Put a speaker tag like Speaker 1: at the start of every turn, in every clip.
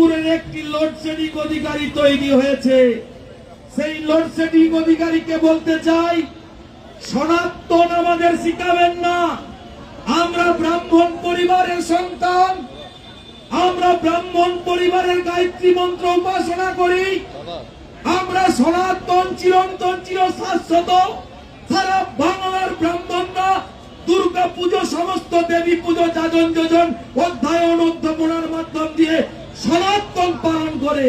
Speaker 1: আলিপুরের একটি লোডশেডিং অধিকারী তৈরি হয়েছে। সেই লোডশেডিং অধিকারীকে বলতে চাই, সনাতন আমাদের শিখাবেন না। আমরা ব্রাহ্মণ পরিবারের সন্তান। আমরা ব্রাহ্মণ পরিবারের গায়ত্রী মন্ত্র উপাসনা করি। আমরা সনাতন, চিরন্তন চির শাশ্বত সারা বাংলার ব্রাহ্মণরা দুর্গা পুজো সমস্ত দেবী পুজো, যাজন যোজন, অধ্যায়ন, অধ্যাপনার মাধ্যম দিয়ে সনাতন পালন করে।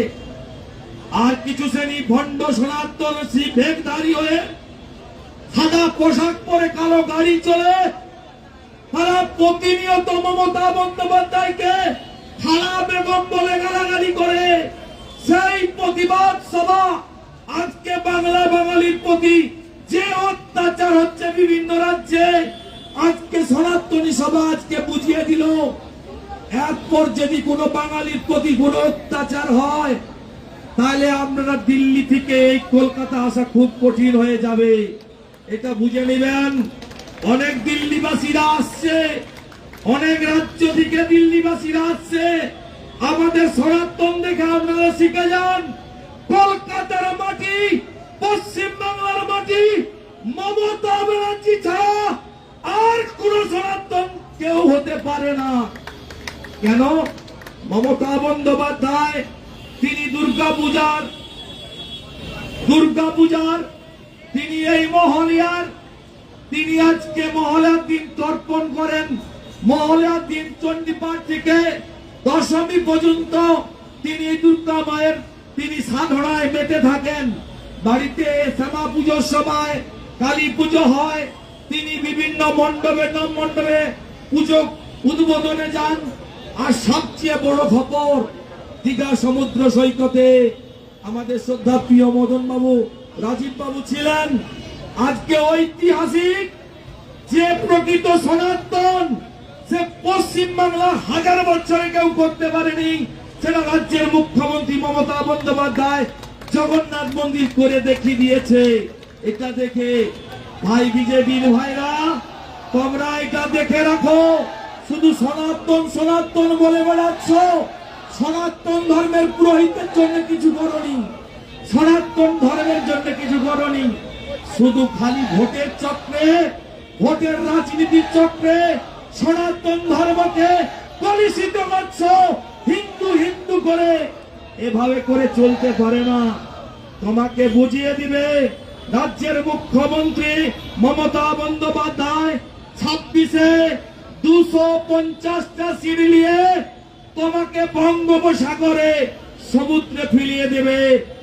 Speaker 1: আর কিছু শ্রেণি ভণ্ড সনাতন শিবেকধারী হয়ে সাদা পোশাক পরে কালো গাড়ি চলে, তারা প্রতিনিয়ত মমতা বন্দ্যোপাধ্যায়কে খালা বেগম বলে গালাগালি করে। সেই প্রতিবাদ সভা আজকে বাংলা বাঙালির প্রতি যে অত্যাচার হচ্ছে বিভিন্ন রাজ্যে, আজকে সনাতনী সভা আজকে বুঝিয়ে দিল। এরপর যদি কোনো বাঙালির প্রতি কোনো অত্যাচার হয়, তাহলে আপনারা দিল্লি থেকে এই কলকাতা আসা খুব কঠিন হয়ে যাবে। এটা বুঝে নেবেন? অনেক দিল্লিবাসীরা আসছে, অনেক রাজ্য থেকে দিল্লিবাসীরা আসছে। আমাদের সনাতন দেখে আপনারা শিখে যান, কলকাতার মাটি পশ্চিম বাংলার মাটি, মমতা ব্যানার্জি ছাড়া আর কোন সনাতন কেউ হতে পারে না। কেন? মমতা বন্দ্যোপাধ্যায়, তিনি দুর্গা পূজার দুর্গা পূজার, তিনি এই মহলিয়ার, তিনি আজকে মহলার দিন তর্পণ করেন। মহলার দিন চণ্ডীপাঠ থেকে দশমী পর্যন্ত তিনি দুর্গা মায়ের, তিনি সাধনায় মেতে থাকেন। বাড়িতে শ্যামা পুজোর সময় কালী পুজো হয়। তিনি বিভিন্ন মণ্ডপে, নব মণ্ডপে পুজো উদ্বোধনে যান। আর সবচেয়ে বড় খবর, দীঘা সমুদ্র সৈকতে আমাদের শ্রদ্ধা প্রিয় মদন বাবু রাজীব বাবু ছিলেন। আজকে ঐতিহাসিক যে প্রকৃত সনাতন সে পশ্চিম বাংলা হাজার বছরে কেউ করতে পারেনি, সেটা রাজ্যের মুখ্যমন্ত্রী মমতা বন্দ্যোপাধ্যায় জগন্নাথ মন্দির করে দেখিয়ে দিয়েছে। এটা দেখে ভাই বিজেপির ভাইরা তোমরা এটা দেখে রাখো। শুধু সনাতন সনাতন বলে বেড়াচ্ছ। সনাতন ধর্মের পুরোহিতের জন্য কিছু করনি। সনাতন ধর্মের জন্য কিছু করনি। শুধু খালি ভোটের চক্রে, ভোটের রাজনীতির চক্রে সনাতন ধর্মকে কলুষিত করছ। হিন্দু হিন্দু করে এভাবে করে চলতে পারে না। তোমাকে বুঝিয়ে দিবে রাজ্যের মুখ্যমন্ত্রী মমতা বন্দ্যোপাধ্যায় ছাব্বিশে দুশো পঞ্চাশটা সিঁড়ি নিয়ে তোমাকে বঙ্গোপসাগরে সমুদ্রে ফিরিয়ে দেবে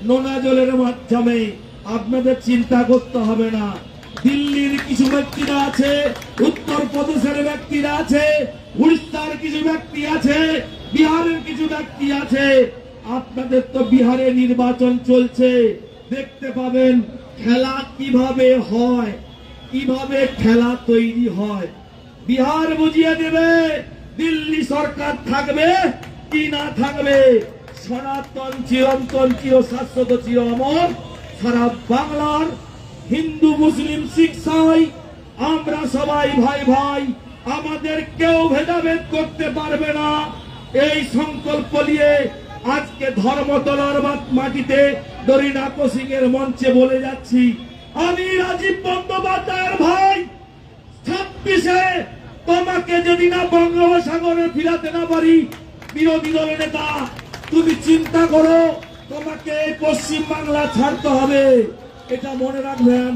Speaker 1: নোনা জলের মাধ্যমে। আপনাদের চিন্তা করতে হবে না। দিল্লির কিছু ব্যক্তিরা আছে উত্তর প্রদেশের ব্যক্তিরা আছে, উড়িষ্যার কিছু ব্যক্তি আছে, বিহারের কিছু ব্যক্তি আছে। আপনাদের তো বিহারে নির্বাচন চলছে। দেখতে পাবেন খেলা কীভাবে হয়, কীভাবে খেলা তৈরি হয়। বিহার বুঝিয়ে দেবে, দিল্লি সরকার থাকবে কি না থাকবে? সনাতন চিরন্তন চির শাশ্বত চির অমর সারা বাংলার হিন্দু, মুসলিম, শিখ, সাই, আমরা সবাই ভাই ভাই, আমাদের কেউ ভেদাভেদ করতে পারবে না। এই সংকল্প নিয়ে আজকে ধর্মতলার মাটিতে দরিনা সিং এর মঞ্চে বলে যাচ্ছি। আমি রাজীব বন্দ্যোপাধ্যায়ের ভাই, ছাব্বিশে তোমাকে যদি না বঙ্গোপসাগরে ফিরাতে না পারি, বিরোধী দলের নেতা, তুমি চিন্তা করো, তোমাকে পশ্চিম বাংলা ছাড়তে হবে। এটা মনে রাখবেন।